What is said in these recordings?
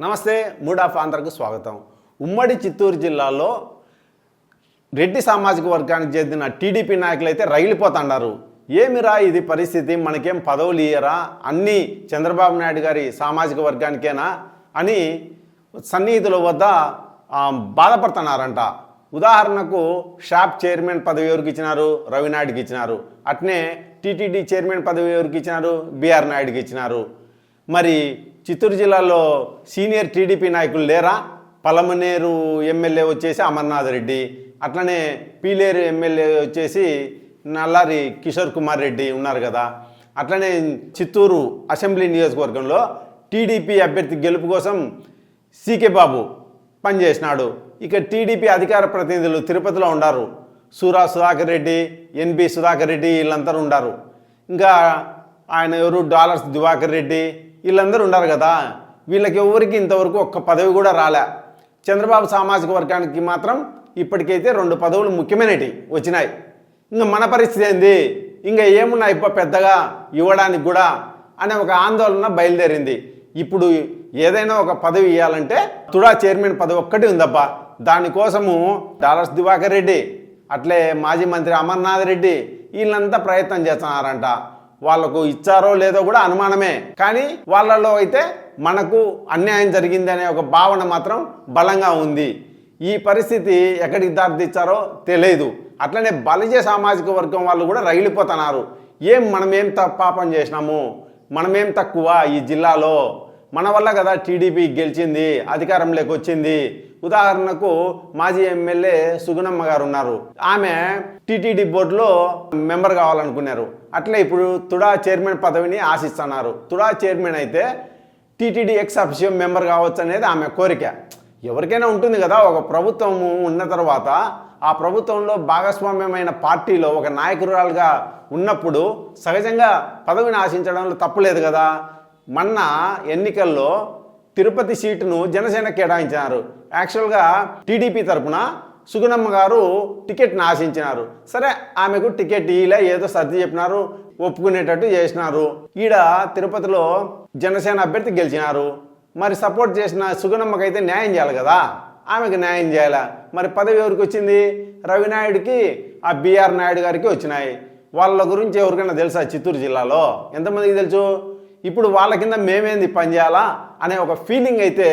నమస్తే mood of ఆంధ్రకు స్వాగతం. ఉమ్మడి చిత్తూరు జిల్లాలో రెడ్డి సామాజిక వర్గానికి చెందిన టీడీపీ నాయకులు అయితే రగిలిపోతున్నారు ఏమిరా ఇది పరిస్థితి? మనకేం పదవులు ఇయ్యరా? అన్నీ చంద్రబాబు నాయుడు గారి సామాజిక వర్గానికేనా? అని సన్నిహితుల వద్ద బాధపడుతున్నారంట. ఉదాహరణకు షాప్ చైర్మన్ పదవి ఎవరికి ఇచ్చినారు? రవినాయుడికి ఇచ్చినారు. అట్నే టీటీడీ చైర్మన్ పదవి ఎవరికి ఇచ్చినారు? బీఆర్ నాయుడుకి ఇచ్చినారు. మరి చిత్తూరు జిల్లాలో సీనియర్ టీడీపీ నాయకులు లేరా? పలమనేరు ఎమ్మెల్యే వచ్చేసి అమర్నాథ్ రెడ్డి అట్లనే పీలేరు ఎమ్మెల్యే వచ్చేసి నల్లారి కిషోర్ కుమార్ రెడ్డి ఉన్నారు కదా. అట్లనే చిత్తూరు అసెంబ్లీ నియోజకవర్గంలో టీడీపీ అభ్యర్థి గెలుపు కోసం సీకే బాబు పనిచేసినాడు. ఇక టీడీపీ అధికార ప్రతినిధులు తిరుపతిలో ఉండారు. సూరా సుధాకర్ రెడ్డి ఎన్బి సుధాకర్ రెడ్డి వీళ్ళందరూ ఉండారు. ఇంకా ఆయన ఎవరు? డాలర్స్ దివాకర్ రెడ్డి వీళ్ళందరూ ఉన్నారు కదా. వీళ్ళకి ఎవరికి ఇంతవరకు ఒక్క పదవి కూడా రాలే. చంద్రబాబు సామాజిక వర్గానికి మాత్రం ఇప్పటికైతే రెండు పదవులు ముఖ్యమైనవి వచ్చినాయి. ఇంకా మన పరిస్థితి ఏంది? ఇంకా ఏమున్నాయి ఇప్ప పెద్దగా ఇవ్వడానికి కూడా అనే ఒక ఆందోళన బయలుదేరింది. ఇప్పుడు ఏదైనా ఒక పదవి ఇవ్వాలంటే తుడా చైర్మన్ పదవి ఒక్కటి ఉందబ్బా. దానికోసము డాలర్స్ దివాకర్ రెడ్డి అట్లే మాజీ మంత్రి అమర్నాథ్ రెడ్డి వీళ్ళంతా ప్రయత్నం చేస్తున్నారంట. వాళ్ళకు ఇచ్చారో లేదో కూడా అనుమానమే. కానీ వాళ్ళలో అయితే మనకు అన్యాయం జరిగిందనే ఒక భావన మాత్రం బలంగా ఉంది. ఈ పరిస్థితి ఎక్కడికి దారితీచ్చారో తెలియదు. అట్లనే బలిజ సామాజిక వర్గం వాళ్ళు కూడా రగిలిపోతున్నారు ఏం మనమేం త- పాపం చేసినాము? మనమేం తక్కువ ఈ జిల్లాలో? మన వల్ల కదా టీడీపీ గెలిచింది అధికారంలోకి వచ్చింది. ఉదాహరణకు మాజీ ఎమ్మెల్యే సుగుణమ్మ గారు ఉన్నారు. ఆమె టీటీడీ బోర్డులో మెంబర్ కావాలనుకున్నారు. అట్లే ఇప్పుడు తుడా చైర్మన్ పదవిని ఆశిస్తున్నారు. తుడా చైర్మన్ అయితే టీటీడీ ఎక్స్ అఫిషియం మెంబర్ కావచ్చు అనేది ఆమె కోరిక. ఎవరికైనా ఉంటుంది కదా ఒక ప్రభుత్వం ఉన్న తర్వాత ఆ ప్రభుత్వంలో భాగస్వామ్యమైన పార్టీలో ఒక నాయకురాలుగా ఉన్నప్పుడు సహజంగా పదవిని ఆశించడంలో తప్పులేదు కదా. మొన్న ఎన్నికల్లో తిరుపతి సీటును జనసేన కేటాయించినారు. యాక్చువల్గా టీడీపీ తరపున సుగుణమ్మ గారు టికెట్ని ఆశించినారు. సరే ఆమెకు టికెట్ ఇలా ఏదో సర్ది చెప్పినారు ఒప్పుకునేటట్టు చేసినారు. ఈడ తిరుపతిలో జనసేన అభ్యర్థి గెలిచినారు. మరి సపోర్ట్ చేసిన సుగుణమ్మకైతే న్యాయం చేయాలి కదా? ఆమెకు న్యాయం చేయాలా? మరి పదవి ఎవరికి వచ్చింది? రవినాయుడికి ఆ బీఆర్ నాయుడు గారికి వచ్చినాయి. వాళ్ళ గురించి ఎవరికైనా తెలుసా చిత్తూరు జిల్లాలో? ఎంతమందికి తెలుసు? ఇప్పుడు వాళ్ళ కింద మేమేంది పనిచేయాలా అనే ఒక ఫీలింగ్ అయితే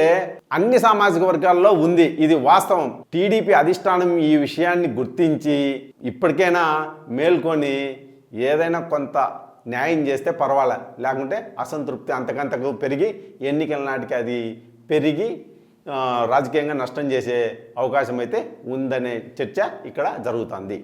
అన్ని సామాజిక వర్గాల్లో ఉంది. ఇది వాస్తవం. టీడీపీ అధిష్టానం ఈ విషయాన్ని గుర్తించి ఇప్పటికైనా మేల్కొని ఏదైనా కొంత న్యాయం చేస్తే పర్వాలే. లేకుంటే అసంతృప్తి అంతకంతకు పెరిగి ఎన్నికల నాటికి అది పెరిగి రాజకీయంగా నష్టం చేసే అవకాశం అయితే ఉందనే చర్చ ఇక్కడ జరుగుతుంది.